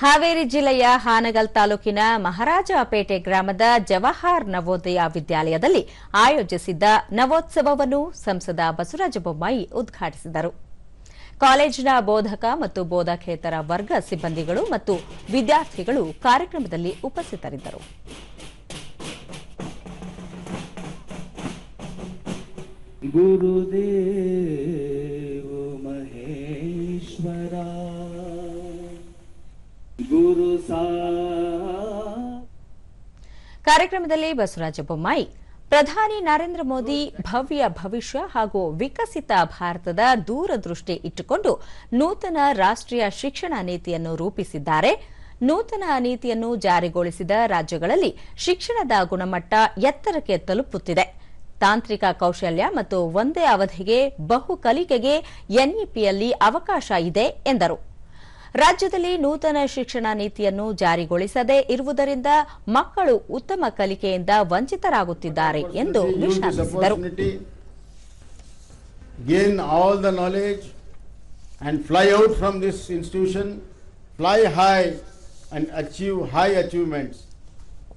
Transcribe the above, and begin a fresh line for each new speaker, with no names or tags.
ಹಾವೇರಿ ಜಿಲ್ಲೆಯ ಹಾನಗಲ್ ತಾಲೂಕಿನ ಮಹಾರಾಜಪೇಟೆ ಗ್ರಾಮದ ಜವಾಹರ್ ನವೋದಯ ವಿದ್ಯಾಲಯದಲ್ಲಿ ಆಯೋಜಿಸಿದ್ದ ನವೋತ್ಸವವನ್ನು ಸಂಸದ ಬಸವರಾಜ ಬೊಮ್ಮಾಯಿ ಉದ್ಘಾಟಿಸಿದರು. ಕಾಲೇಜಿನ ಬೋಧಕ ಮತ್ತು ಬೋಧಕೇತರ ವರ್ಗ ಸಿಬ್ಬಂದಿಗಳು ಮತ್ತು ವಿದ್ಯಾರ್ಥಿಗಳು ಕಾರ್ಯಕ್ರಮದಲ್ಲಿ ಉಪಸ್ಥಿತರಿದ್ದರು.
ಗುರುದೇವ ಮಹೇಶ್ವರ
ಕಾರ್ಯಕ್ರಮದಲ್ಲಿ ಬಸವರಾಜ ಬೊಮ್ಮಾಯಿ, ಪ್ರಧಾನಿ ನರೇಂದ್ರ ಮೋದಿ ಭವ್ಯ ಭವಿಷ್ಯ ಹಾಗೂ ವಿಕಸಿತ ಭಾರತದ ದೂರದೃಷ್ಟಿ ಇಟ್ಟುಕೊಂಡು ನೂತನ ರಾಷ್ಟ್ರೀಯ ಶಿಕ್ಷಣ ನೀತಿಯನ್ನು ರೂಪಿಸಿದ್ದಾರೆ. ನೂತನ ನೀತಿಯನ್ನು ಜಾರಿಗೊಳಿಸಿದ ರಾಜ್ಯಗಳಲ್ಲಿ ಶಿಕ್ಷಣದ ಗುಣಮಟ್ಟ ಎತ್ತರಕ್ಕೆ ತಲುಪುತ್ತಿದೆ. ತಾಂತ್ರಿಕ ಕೌಶಲ್ಯ ಮತ್ತು ಒಂದೇ ಅವಧಿಗೆ ಬಹು ಕಲಿಕೆಗೆ ಎನ್ಇಪಿಯಲ್ಲಿ ಅವಕಾಶ ಇದೆ ಎಂದರು. ರಾಜ್ಯದಲ್ಲಿ ನೂತನ ಶಿಕ್ಷಣ ನೀತಿಯನ್ನು ಜಾರಿಗೊಳಿಸದೇ ಇರುವುದರಿಂದ ಮಕ್ಕಳು ಉತ್ತಮ ಕಲಿಕೆಯಿಂದ ವಂಚಿತರಾಗುತ್ತಿದ್ದಾರೆ ಎಂದು ವಿಷಾದಿಸಿದರು
gain all the knowledge and fly out from this institution, fly high and achieve high achievements